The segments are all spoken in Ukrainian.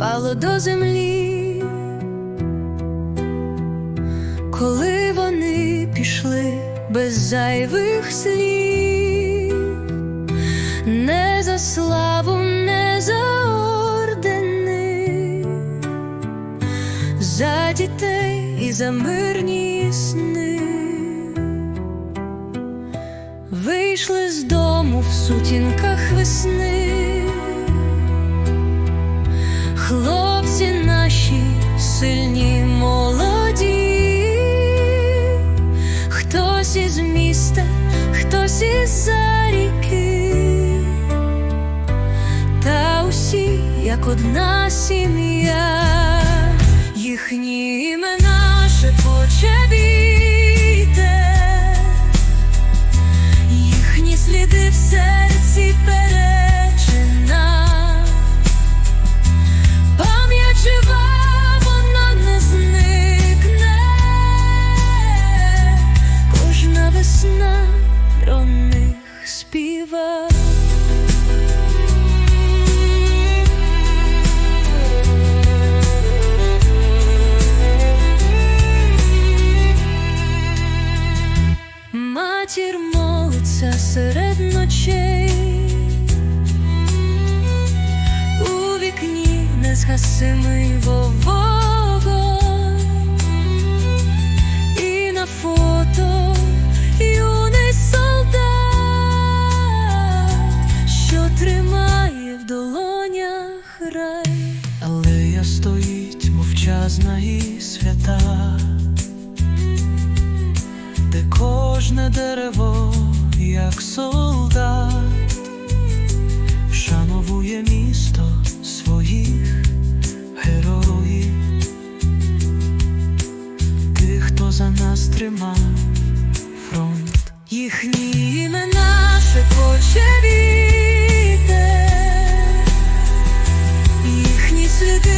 впало до землі, коли вони пішли без зайвих слів, не за славу, не за ордени, за дітей і за мирні сни. Вийшли з дому в сутінках весни, сильні молоді, хтось із міста, хтось із за ріки, та усі, як одна сім'я, їхні імена шепоче вітер їхні сліди в серці перечина. Серед ночей, у вікні незгасимий вогонь, і на фото юний солдат, що тримає в долонях рай. Алея стоїть мовчазна і свята, де кожне дерево, як солдат, вшановує місто своїх героїв, тих, хто за нас тримав фронт. Їхні імена шепоче їхні сліди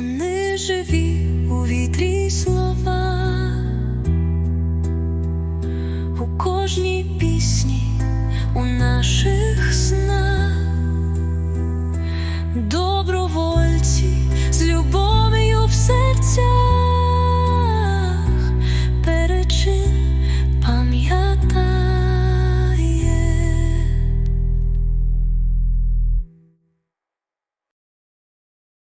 Вони живі у вітрі слова, у кожній пісні, у наших